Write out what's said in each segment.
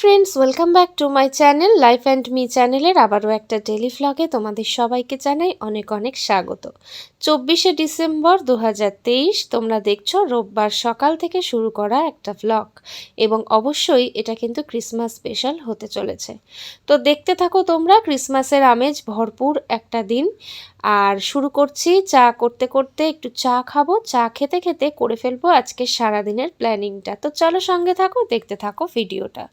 Friends welcome back to my channel life and me চ্যানেলের আবারও একটা ডেলি ভ্লগে তোমাদের সবাইকে জানাই অনেক অনেক স্বাগত। চব্বিশে ডিসেম্বর দু হাজার তেইশ, তোমরা দেখছ রোববার সকাল থেকে শুরু করা একটা ভ্লগ এবং অবশ্যই এটা কিন্তু ক্রিসমাস স্পেশাল হতে চলেছে। তো দেখতে থাকো তোমরা ক্রিসমাসের আমেজ ভরপুর একটা দিন। আর শুরু করছি চা করতে করতে একটু চা খাব, চা খেতে খেতে করে ফেলব আজকে সারাদিনের প্ল্যানিংটা তো চলো সঙ্গে থাকো, দেখতে থাকো ভিডিওটা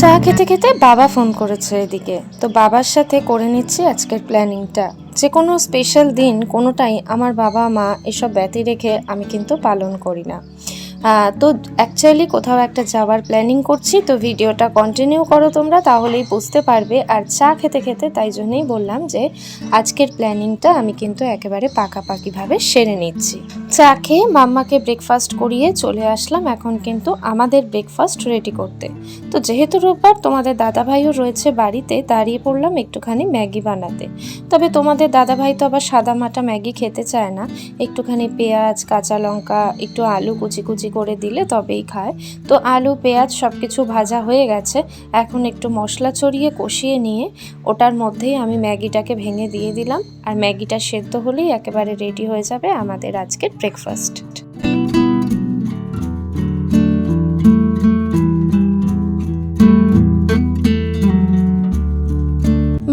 চা খেতে খেতে বাবা ফোন করেছে এদিকে। তো বাবার সাথে করে নিচ্ছি আজকের প্ল্যানিংটা। যে কোনো স্পেশাল দিন কোনোটাই আমার বাবা, মা এসব ব্যতি রেখে আমি কিন্তু পালন করি না। তো অ্যাকচুয়ালি কোথাও একটা যাওয়ার প্ল্যানিং করছি, তো ভিডিওটা কন্টিনিউ করো তোমরা, তাহলেই বুঝতে পারবে। আর চা খেতে খেতে তাই জন্যই বললাম যে, আজকের প্ল্যানিংটা আমি কিন্তু একেবারে পাকাপাকিভাবে সেরে নিচ্ছি। চা খেয়ে মাম্মাকে ব্রেকফাস্ট করিয়ে চলে আসলাম এখন কিন্তু আমাদের ব্রেকফাস্ট রেডি করতে। তো যেহেতু রোববার তোমাদের দাদাভাইও রয়েছে বাড়িতে, দাঁড়িয়ে পড়লাম একটুখানি ম্যাগি বানাতে। তবে তোমাদের দাদাভাই তো আবার সাদা মাটা ম্যাগি খেতে চায় না। একটুখানি পেঁয়াজ, কাঁচা লঙ্কা, একটু আলু কুচি কুচি করে দিলে তবেই খায়। তো আলু, পেঁয়াজ সব কিছু ভাজা হয়ে গেছে। এখন একটু মশলা ছড়িয়ে কষিয়ে নিয়ে ওটার মধ্যেই আমি ম্যাগিটাকে ভেঙে দিয়ে দিলাম। আর ম্যাগিটা সেদ্ধ হলেই একেবারে রেডি হয়ে যাবে আমাদের আজকের ব্রেকফাস্ট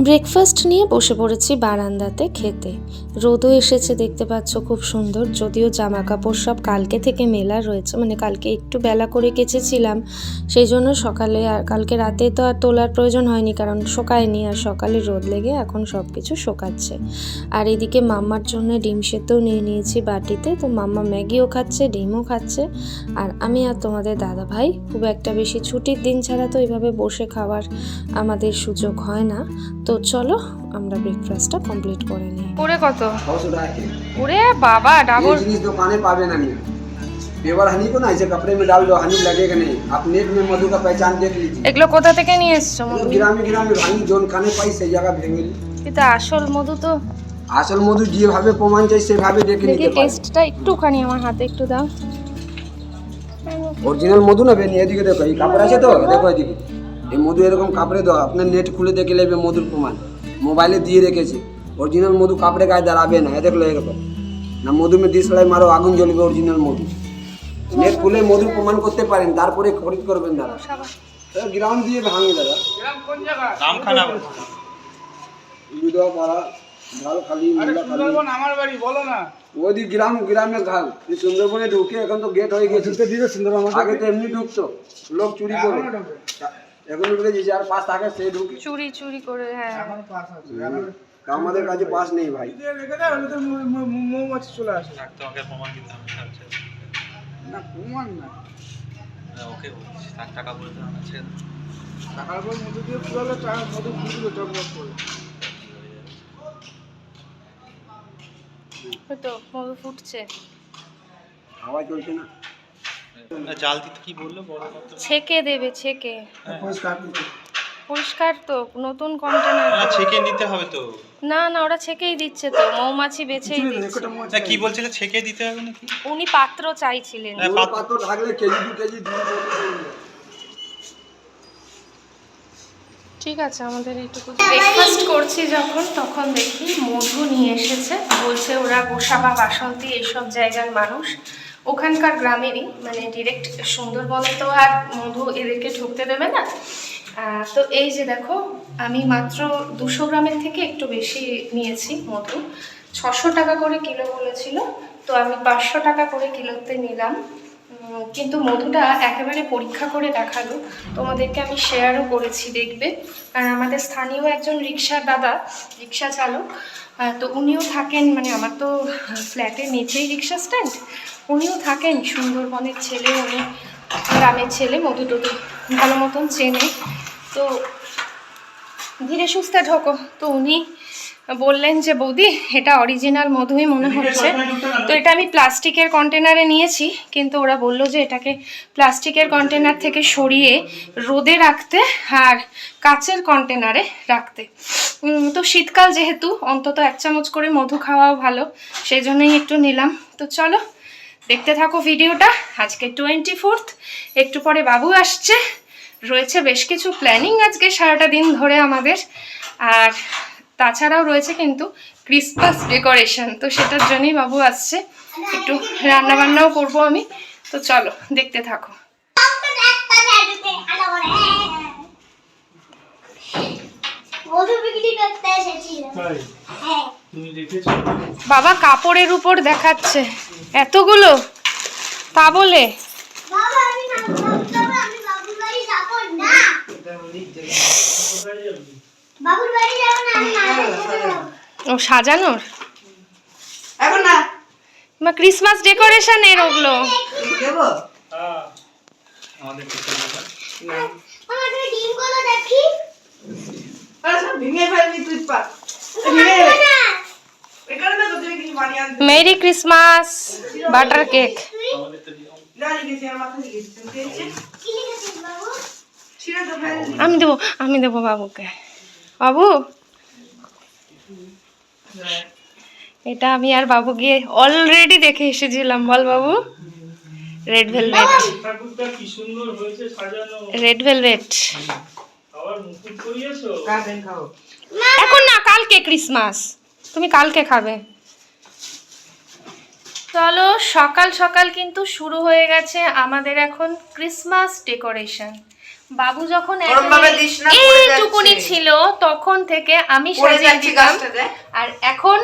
ব্রেকফাস্ট নিয়ে বসে পড়েছি বারান্দাতে খেতে। রোদও এসেছে, দেখতে পাচ্ছ খুব সুন্দর। যদিও জামা কাপড় সব কালকে থেকে মেলা রয়েছে মানে কালকে একটু বেলা করে কেচেছিলাম। সেই জন্য সকালে আর কালকে রাতে তো আর তোলার প্রয়োজন হয়নি, কারণ শোকায়নি আর সকালে রোদ লেগে এখন সব কিছু শোকাচ্ছে। আর এদিকে মাম্মার জন্য ডিম সেদ্ধও নিয়ে নিয়েছি বাটিতে, তো মাম্মা ম্যাগিও খাচ্ছে, ডিমও খাচ্ছে। আর আমি আর তোমাদের দাদা ভাই খুব একটা বেশি ছুটির দিন ছাড়া তো এভাবে বসে খাওয়ার আমাদের সুযোগ হয় না। তো তো চলো আমরা ব্রেকফাস্টটা কমপ্লিট করে নিই। ওরে কত? ওরে বাবা ডাবল জিনিস দোকানে পাবে না বেবার হানি কো না যে কাপড়ে মে ডাল দো হানি লাগে নেই আপনি এক মে মধু কা পেচান দেখ লিজিয়ে এগুলো কোথা থেকে নিয়ে এসছো মধু? গ্রামে গ্রামে ভাঙি জোন কানে পাই সেই জায়গা ভেঙেলি এটা আসল মধু তো। আসল মধু যেভাবে প্রমাণ চাই সেভাবে দেখে নিতে পারি। টেস্টটা একটুখানি আমার হাতে একটু দাও। অরিজিনাল মধু না বেনি এদিকে দেখো এই কাপড় আছে তো? দেখো এদিকে। এই মধু এরকম কাপড়ে দাও আপনার নেট খুলে দেখে নেবে মধুর প্রমাণ। মোবাইলে দিয়ে রেখেছে। অরিজিনাল মধু কাপড়ে গায়ে দাঁড়াবে না এ দেখল এরকম। না মধু মে দিসলাই মারো আগুন জ্বলবে অরিজিনাল মধু। নেট খুলে মধুর প্রমাণ করতে পারেন তারপরে খরিদ করবেন দাদা। গ্রাম দিয়ে ভাঙে দাদা। আমার বাড়ি বলো না। ওদি গ্রাম গ্রামে ঘাল এই সুন্দরবনে ঢুকে এখন তো গেট হয়ে গেছে। আগে তো এমনি ঢুকতো লোক চুরি করে। এখন ঢুকে যে যার পাস থাকে সে ঢুকে চুরি চুরি করে হ্যাঁ। আমাদের কাছে পাস নেই ভাই। মৌমাছি চলে আসে। তোমাকে প্রমাণ দিতে হবে। না প্রমাণ না। ওকে বলছি তার টাকা বলতে দাও। টাকার পর মধু দিয়ে পুরালে টাকা মধু ফুটবে করে। তো মধু ফুটছে। হাওয়া চলছে না, জাল দিতে কি বলল? বড় ছেকে দেবে ছেকে। পরিষ্কার তো নতুন কন্টেনার না ছেকে নিতে হবে তো। না না ওরা ছেকেই দিচ্ছে তো মৌমাছি বেছেই দিচ্ছে। কি বলছিলে ছেকে দিতে হবে নাকি? উনি পাত্র চাইছিলেন। হ্যাঁ, পাত্র। থাকলে কেজি দু কেজি ঠিক আছে আমাদের এইটুকু। ব্রেকফাস্ট করছি যখন তখন দেখি মধু নিয়ে এসেছে। বলছে ওরা গোসা বা বাসন্তী এইসব জায়গার মানুষ। ওখানকার গ্রামেরই মানে ডিরেক্ট সুন্দরবনে তো আর মধু এদেরকে ঢুকতে দেবে না। তো এই যে দেখো, আমি মাত্র দুশো গ্রামের থেকে একটু বেশি নিয়েছি মধু। ছশো টাকা করে কিলো বলেছিল, তো আমি পাঁচশো টাকা করে কিলোতে নিলাম। কিন্তু মধুটা একেবারে পরীক্ষা করে দেখাল। তোমাদেরকে আমি শেয়ারও করেছি দেখবে। আর আমাদের স্থানীয় একজন রিক্সার দাদা, রিক্সা চালক তো উনিও থাকেন মানে আমার তো ফ্ল্যাটের নিচেই রিক্সা স্ট্যান্ড উনিও থাকেন সুন্দরবনের ছেলে উনি গ্রামের ছেলে মধু টধু ভালো মতন চেনে। তো ধীরে সুস্থে ঢোকো। তো উনি বললেন যে বৌদি এটা অরিজিনাল মধুই মনে হচ্ছে। তো এটা আমি প্লাস্টিকের কন্টেনারে নিয়েছি কিন্তু ওরা বলল যে এটাকে প্লাস্টিকের কন্টেনার থেকে সরিয়ে রোদে রাখতে আর কাচের কন্টেনারে রাখতে। তো শীতকাল যেহেতু অন্তত এক চামচ করে মধু খাওয়াও ভালো সেই জন্যই একটু নিলাম। তো চলো দেখতে থাকো ভিডিওটা। আজকে টোয়েন্টি ফোর্থ একটু পরে বাবু আসছে। রয়েছে বেশ কিছু প্ল্যানিং আজকে সারাটা দিন ধরে আমাদের। আর তাছাড়াও রয়েছে কিন্তু ক্রিসমাস ডেকোরেশন তো সেটার জন্যই বাবু আসছে। একটু রান্না বান্নাও করব আমি। তো চলো দেখতে থাকো। মধু বিক্রি করতে এসেছিল। হ্যাঁ। বাবা কাপড়ের উপর দেখাচ্ছে। এতগুলো? তা বলে? বাবা আমি না বাবা আমি বাবুর বাড়ি যাব না। বাবুর বাড়ি যাব না আমি মাঠে যাব। ও সাজানোর? এখন না। ক্রিসমাস ডেকোরেশনের ওগুলো। হ্যাঁ। আমাদের কিছু ব্যাপার আমার তুমি ডিমগুলো দেখি। আরে সব ভেঙে ফেলবি তুই পা আমি খাব না এখানে না তোদের কিছু বানিয়ে আনতে মেরি ক্রিসমাস, বাটার কেক। আমি দেবো আমি দেবো বাবুকে। বাবু? এটা আমি আর বাবু গিয়ে অলরেডি দেখে এসেছিলাম। বল বাবু। রেড ভেলভেট রেড ভেলভেট এখন না, কালকে ক্রিসমাস। তুমি কালকে খাবে। চলো সকাল সকাল কিন্তু শুরু হয়ে গেছে আমাদের এখন ক্রিসমাস ডেকোরেশন বাবু যখন এইটুকুনি ছিল তখন থেকে আমি সাজিয়ে দিতাম। আর এখন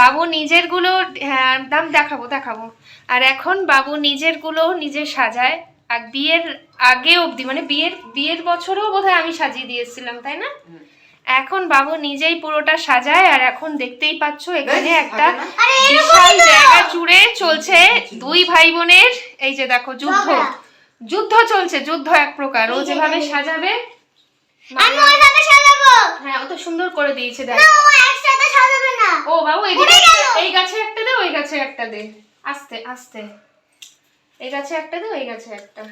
বাবু নিজেরগুলো হ্যাঁ দাম দেখাবো দেখাবো। আর এখন বাবু নিজেরগুলো নিজে সাজায়। আর বিয়ের আগে অবধি মানে বিয়ের বিয়ের বছরেও বোধহয় আমি সাজিয়ে দিয়েছিলাম তাই না? এখন বাবু নিজেই পুরোটা সাজায় আর এখন দেখতেই পাচ্ছ এখানে একটা বিশাল জায়গা জুড়ে চলছে দুই ভাই বোনের এই যে দেখো যুদ্ধ। যুদ্ধ চলছে যুদ্ধ এক প্রকার। ও যেভাবে সাজাবে আমি ওইভাবে সাজাবো। হ্যাঁ ও তো সুন্দর করে দিয়েছে দেখ। না ও একসাথে সাজাবে না। ও বাবু এই গাছে- এই গাছে একটা দে ওই গাছে একটা দে। আস্তে আস্তে। এই গাছে একটা দে ওই গাছে একটা।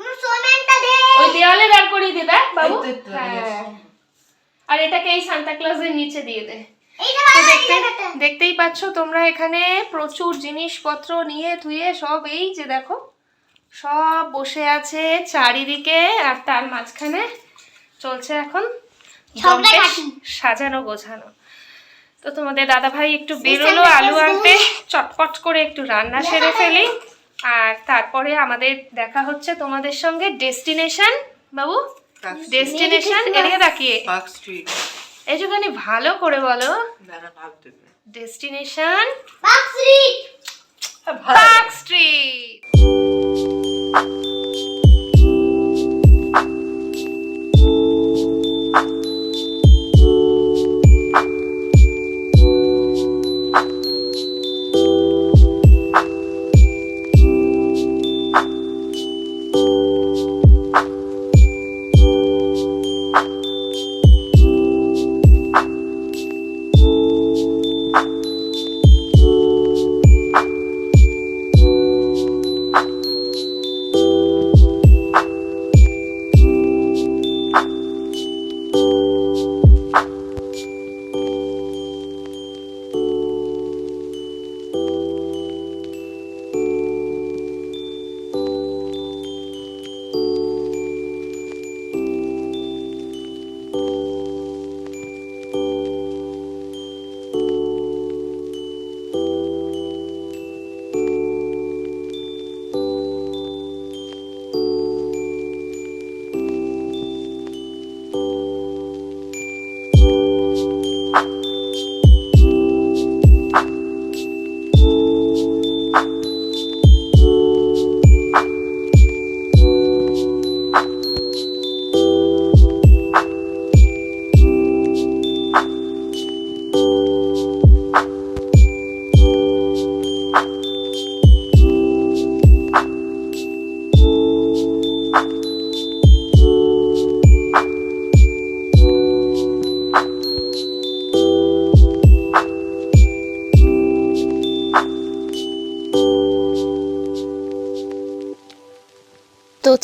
আমার সোমেনটা দে। ওই দেওয়ালে দাঁড় করিয়ে দে দেখ বাবু। হ্যাঁ। আর এটাকে এই সান্তা ক্লজের নিচে দিয়ে দে। দেখতেই পাচ্ছ তোমরা এখানে প্রচুর জিনিসপত্র নিয়ে ধুয়ে সব এই যে দেখো সব বসে আছে চারিদিকে আর তার মাঝখানে চলছে এখন। সাজানো গোছানো। তো তোমাদের দাদা ভাই একটু বেরোলো আলু আনতে চটপট করে একটু রান্না সেরে ফেলি। আর তারপরে আমাদের দেখা হচ্ছে তোমাদের সঙ্গে ডেস্টিনেশন বাবু। ডেস্টিনেশন এরিয়া রাখিয়ে পার্ক স্ট্রিট এইটুখানি ভালো করে বলো। Destination Park Street Park Street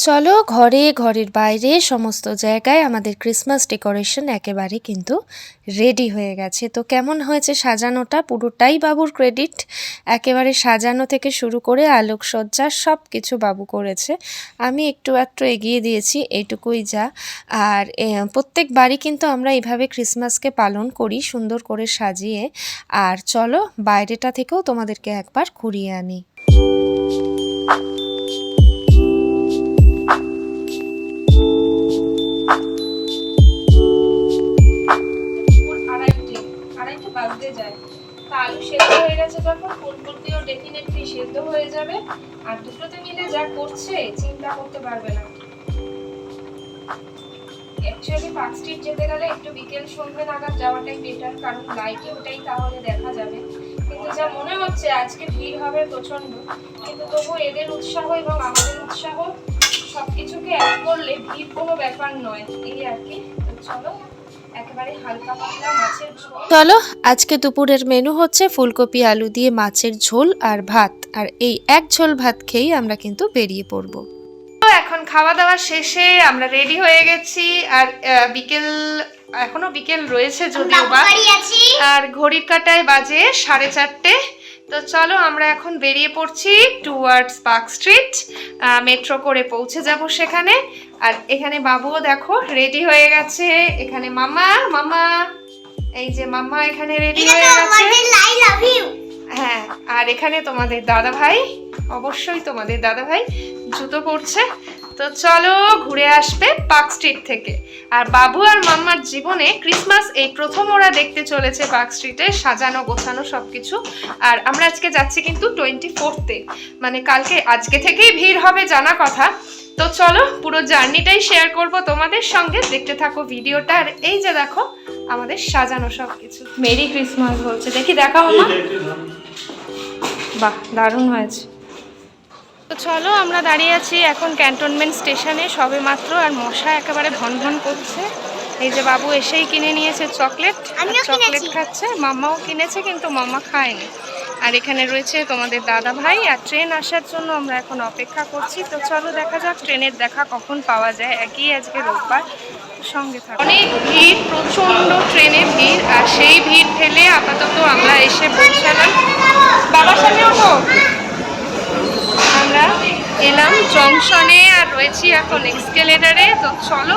চলো ঘরে, ঘরের বাইরে সমস্ত জায়গায় আমাদের ক্রিসমাস ডেকোরেশন একেবারে কিন্তু রেডি হয়ে গেছে। তো কেমন হয়েছে সাজানোটা? পুরোটাই বাবুর ক্রেডিট একেবারে সাজানো থেকে শুরু করে আলোকসজ্জা সব কিছু বাবু করেছে। আমি একটু একটু এগিয়ে দিয়েছি, এইটুকুই যা। আর প্রত্যেক বাড়ি কিন্তু আমরা এইভাবে ক্রিসমাসকে পালন করি, সুন্দর করে সাজিয়ে। আর চলো বাইরেটা থেকেও তোমাদেরকে একবার ঘুরিয়ে আনি। আড়াইটে যায়। তা আলু সেদ্ধ হয়ে গেছে যখন, ফুলকপিও ডেফিনেটলি সেদ্ধ হয়ে যাবে। আর দুটোতে মিলে যা করছে, চিন্তা করতে পারবে না। অ্যাকচুয়ালি পার্ক স্ট্রিট যেতে গেলে একটু বিকেল সন্ধ্যে নাগাদ যাওয়াটাই বেটার কারণ লাইটে ওটাই তাহলে দেখা যাবে। কিন্তু যা মনে হচ্ছে, আজকে ভিড় হবে প্রচণ্ড কিন্তু তবু এদের উৎসাহ এবং আমাদের উৎসাহ, সবকিছুকে এক করলে ভিড় কোনো ব্যাপার নয়। এই আর কি। চলো একেবারে হালকা পাতলা মাছের ঝোল চলো আজকে দুপুরের মেনু হচ্ছে ফুলকপি আলু দিয়ে মাছের ঝোল আর ভাত। আর এই এক ঝোল ভাত খেয়েই আমরা কিন্তু বেরিয়ে পড়ব। তো এখন খাওয়া দাওয়া শেষে আমরা রেডি হয়ে গেছি। আর বিকেল এখনও বিকেল রয়েছে যদিও বা। আর ঘড়ির কাটায় বাজে সাড়ে চারটে। তো চলো আমরা এখন বেরিয়ে পড়ছি টুয়ার্ডস পার্ক স্ট্রিট মেট্রো করে পৌঁছে যাব সেখানে। আর এখানে বাবুও দেখো রেডি হয়ে গেছে। এখানে মামা মামা। এই যে মামা এখানে রেডি হয়ে গেছে। হ্যাঁ আর এখানে তোমাদের দাদা ভাই অবশ্যই তোমাদের দাদা ভাই জুতো পরছে। তো চলো ঘুরে আসবে পার্ক স্ট্রিট থেকে। আর বাবু আর মাম্মার জীবনে ক্রিসমাস এই প্রথম ওরা দেখতে চলেছে পার্ক স্ট্রিটে সাজানো গোছানো সব কিছু আর আমরা আজকে যাচ্ছি কিন্তু টোয়েন্টি ফোর্থে মানে কালকে আজকে থেকেই ভিড় হবে জানা কথা। তো চলো পুরো জার্নিটাই শেয়ার করব তোমাদের সঙ্গে। দেখতে থাকো ভিডিওটা। আর এই যে দেখো আমাদের সাজানো সব কিছু মেরি ক্রিসমাস বলছে। দেখি দেখাও মা। বাহ দারুণ হয়েছে। তো চলো আমরা দাঁড়িয়ে আছি এখন ক্যান্টনমেন্ট স্টেশনে। সবে মাত্র আর মশা একেবারে ভন ভন করছে। এই যে বাবু এসেই কিনে নিয়েছে চকলেট। চকলেট খাচ্ছে মাম্মাও কিনেছে কিন্তু মাম্মা খায়নি। আর এখানে রয়েছে তোমাদের দাদা ভাই আর ট্রেন আসার জন্য আমরা এখন অপেক্ষা করছি। তো চলো দেখা যাক ট্রেনের দেখা কখন পাওয়া যায়। একই আজকে রোববার। সঙ্গে থাকো। অনেক ভিড় প্রচণ্ড ট্রেনে ভিড় আর সেই ভিড় ঠেলে আপাতত আমরা এসে পৌঁছালাম। বাবার সামনে ওঠো। আমরা এলাম জংশনে আর রয়েছি এখন এক্সকেলেটারে তো চলো,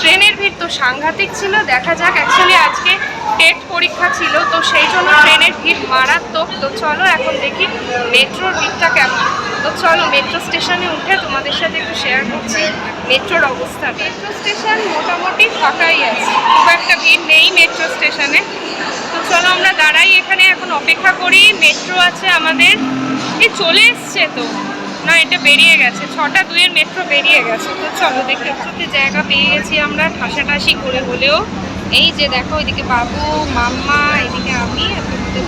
ট্রেনের ভিড় তো সাংঘাতিক ছিল, দেখা যাক। অ্যাকচুয়ালি আজকে টেট পরীক্ষা ছিল, তো সেই জন্য ট্রেনের ভিড় মারাত্মক। তো চলো, এখন দেখি মেট্রোর ভিড়টা কেমন। তো চলো মেট্রো স্টেশনে উঠে তোমাদের সাথে একটু শেয়ার করছি মেট্রোর অবস্থা মেট্রো স্টেশন মোটামুটি ফাঁকাই আছে, খুব একটা ভিড় নেই মেট্রো স্টেশনে তো চলো, আমরা দাঁড়াই এখানে, এখন অপেক্ষা করি। মেট্রো আছে আমাদের। এই চলে এসছে তো। না, এটা বেরিয়ে গেছে। ছটা দুইয়ের মেট্রো বেরিয়ে গেছে। তো চলো দেখতে পাচ্ছি জায়গা পেয়ে গেছি আমরা ঠাসাঠাসি করে হলেও। এই যে দেখো ওইদিকে বাবু, মাম্মা, এদিকে আমি, আর তোমাদের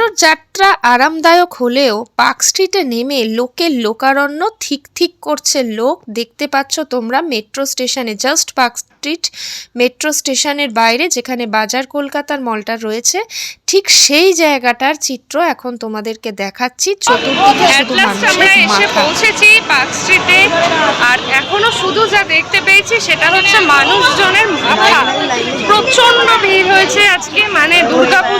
মেট্রোর যাত্রা আরামদায়ক হলেও পার্ক স্ট্রিটে নেমে লোকের লোকারণ্য ঠিক ঠিক করছে লোক। দেখতে পাচ্ছ তোমরা মেট্রো স্টেশনে জাস্ট পার্ক স্ট্রিট মেট্রো স্টেশনের বাইরে যেখানে বাজার কলকাতার মলটা রয়েছে ঠিক সেই জায়গাটার চিত্র এখন তোমাদেরকে দেখাচ্ছি। চতুর্দিকে শুধু আমরা মানুষের এসে পৌঁছেছি পার্ক স্ট্রিটে আর এখনও শুধু যা দেখতে পেয়েছি সেটা হচ্ছে মানুষজনের মাথা। প্রচণ্ড ভিড় হয়েছে আজকে মানে দুর্গাপুজোর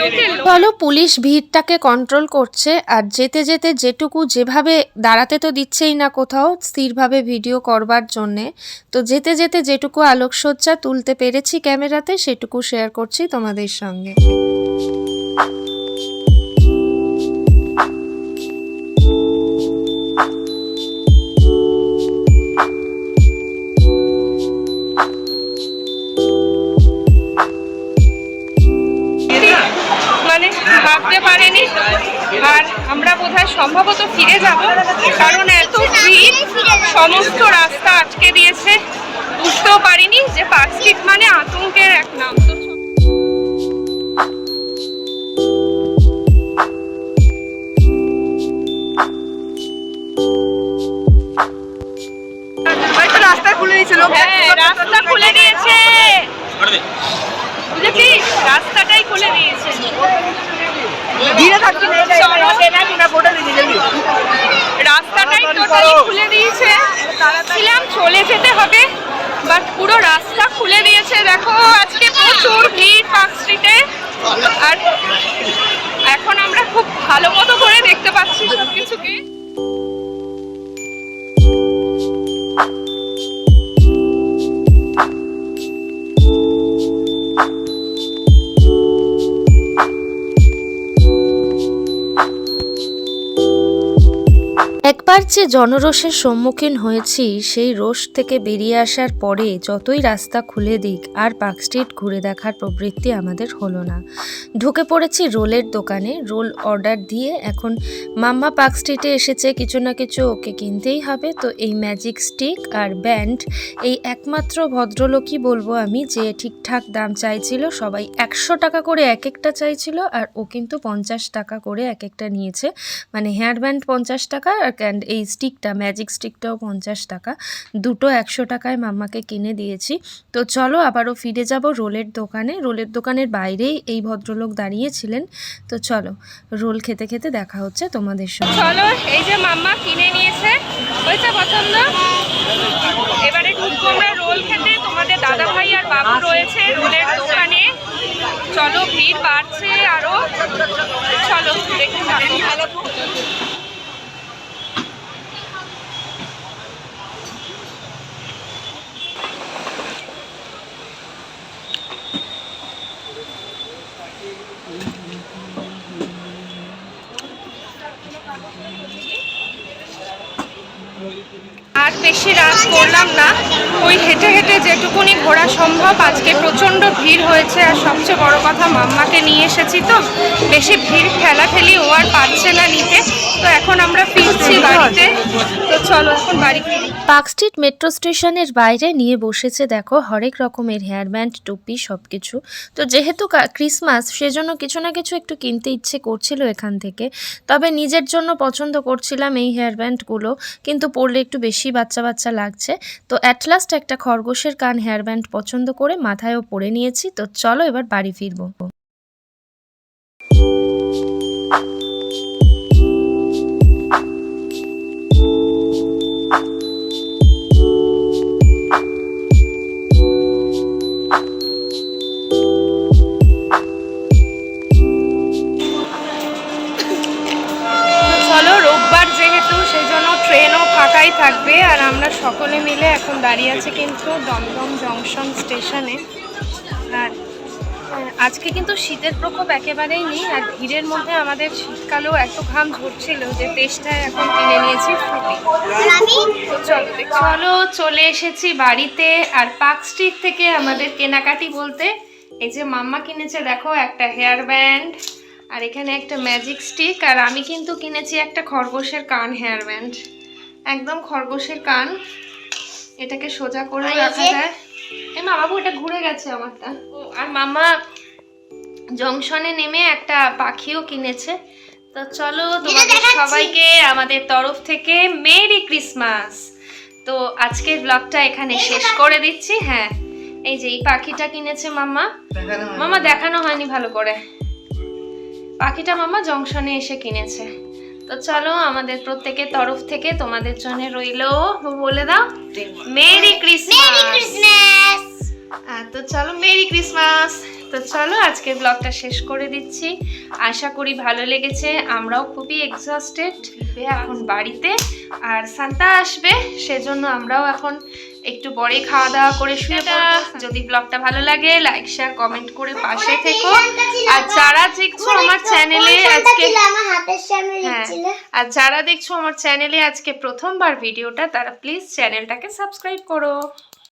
লোকে। চলো পুলিশ ভিড়টাকে কন্ট্রোল করছে আর যেতে যেতে যেটুকু যেভাবে দাঁড়াতে তো দিচ্ছেই না কোথাও, স্থিরভাবে ভিডিও করবার জন্যে। তো যেতে যেতে যেটুকু আলোকসজ্জা তুলতে পেরেছি ক্যামেরাতে, সেটুকু শেয়ার করছি তোমাদের সঙ্গে। সম্ভবত ফিরে যাব, কারণ এত ভিড়, সমস্ত রাস্তা আটকে দিয়েছে। বুঝতেও পারিনি যে পার্ক মানে আতঙ্কের এক নাম। তো রাস্তাটাই টোটালি খুলে দিয়েছে। ছিলাম, চলে যেতে হবে বাট পুরো রাস্তা খুলে দিয়েছে। দেখো, আজকে প্রচুর ভিড় পার্ক স্ট্রিটে। আর এখন আমরা খুব ভালো মতো করে দেখতে পাচ্ছি সব কিছুকে একবার যে জনরোষের সম্মুখীন হয়েছি, সেই রোষ থেকে বেরিয়ে আসার পরে যতই রাস্তা খুলে দিক, আর পার্ক স্ট্রিট ঘুরে দেখার প্রবৃত্তি আমাদের হলো না। ঢুকে পড়েছি রোলের দোকানে, রোল অর্ডার দিয়ে এখন মাম্মা পার্ক স্ট্রিটে এসেছে, কিছু না কিছু ওকে কিনতেই হবে। তো এই ম্যাজিক স্টিক আর ব্যান্ড, এই একমাত্র ভদ্রলোকই বলব আমি যে ঠিকঠাক দাম চাইছিল, সবাই একশো টাকা করে এক একটা চাইছিল, আর ও কিন্তু পঞ্চাশ টাকা করে এক একটা নিয়েছে। মানে হেয়ার ব্যান্ড পঞ্চাশ টাকা আর এই স্টিকটা ম্যাজিক স্টিকটাও পঞ্চাশ টাকা। দুটো একশো টাকায় মাম্মাকে কিনে দিয়েছি। তো চলো আবারও ফিরে যাব রোলের দোকানে। রোলের দোকানের বাইরেই এই ভদ্রলোক দাঁড়িয়েছিলেন। তো চলো, রোল খেতে খেতে দেখা হচ্ছে তোমাদের সঙ্গে। চলো, এই যে মাম্মা কিনে নিয়েছে। ওইটা পছন্দ এবারে ঢুকবো আমরা রোল খেতে তোমাদের দাদা ভাই আর বাবু রয়েছে রোলের দোকানে চলো ভিড় বাড়ছে আরও চলো দেখুন ভালো আর বেশি রাত না। ওই হেঁটে হেঁটে যেটুকুনি ঘোরা সম্ভব, আজকে প্রচণ্ড ভিড় হয়েছে আর সবচেয়ে বড় কথা মাম্মাকে নিয়ে এসেছি তো। বেশি ভিড় ঠেলাঠেলি ও আর পারছে না নিতে। তো এখন আমরা ফিরছি বাড়িতে। তো চলো এখন বাড়ি পার্ক স্ট্রিট মেট্রো স্টেশনের বাইরে নিয়ে বসেছে দেখো হরেক রকমের হেয়ার ব্যান্ড, টুপি সব কিছু তো যেহেতু ক্রিসমাস, সেজন্য কিছু না কিছু একটু কিনতে ইচ্ছে করছিল এখান থেকে। তবে নিজের জন্য পছন্দ করছিলাম এই হেয়ার ব্যান্ডগুলো। কিন্তু পরলে একটু বেশি বাচ্চা বাচ্চা লাগছে। তো অ্যাট লাস্ট একটা খরগোশের কান হেয়ারব্যান্ড পছন্দ করে মাথায়ও পরে নিয়েছি তো চলো এবার বাড়ি ফিরবো। আজকে কিন্তু শীতের প্রকোপ একেবারেই নেই আর ভিড়ের মধ্যে আমাদের শীতকালেও এত ঘাম ঝরছিল যে তেষ্টায় এখন কিনে নিয়েছি ফ্রুটি। চলো চলো চলে এসেছি বাড়িতে আর পার্ক স্ট্রিট থেকে আমাদের কেনাকাটি বলতে এই যে মাম্মা কিনেছে দেখো একটা হেয়ার ব্যান্ড আর এখানে একটা ম্যাজিক স্টিক আর আমি কিন্তু কিনেছি একটা খরগোশের কান হেয়ার ব্যান্ড। একদম খরগোশের কান। এটাকে সোজা করে রাখা যায়। এ মা বাবু এটা ঘুরে গেছে আমারটা। ও আর মামা জংশনে নেমে একটা পাখিও কিনেছে। তো চলো তোমাদের সবাইকে আমাদের তরফ থেকে মেরি ক্রিসমাস। তো আজকের ব্লগটা এখানে শেষ করে দিচ্ছি হ্যাঁ। এই যে এই পাখিটা কিনেছে মাম্মা। মামা দেখানো হয়নি ভালো করে। পাখিটা মামা জংশনে এসে কিনেছে। তো চলো আমাদের প্রত্যেকের তরফ থেকে তোমাদের জন্য রইল বলে দাও মেরি ক্রিসমাস। ক্রিসমাস! তো চলো মেরি ক্রিসমাস। তো চলো আজকে ব্লগটা শেষ করে দিচ্ছি। আশা করি ভালো লেগেছে। আমরাও খুবই এক্সস্টেড এখন বাড়িতে। আর সান্তা আসবে সেজন্য আমরাও এখন একটু পরে খাওয়া দাওয়া করে শুয়ে যদি ব্লগটা ভালো লাগে লাইক শেয়ার কমেন্ট করে পাশে থেকো। আর যারা দেখছ আমার চ্যানেলে আজকে হ্যাঁ। আর যারা দেখছ আমার চ্যানেলে আজকে প্রথমবার ভিডিওটা তারা প্লিজ চ্যানেলটাকে সাবস্ক্রাইব করো।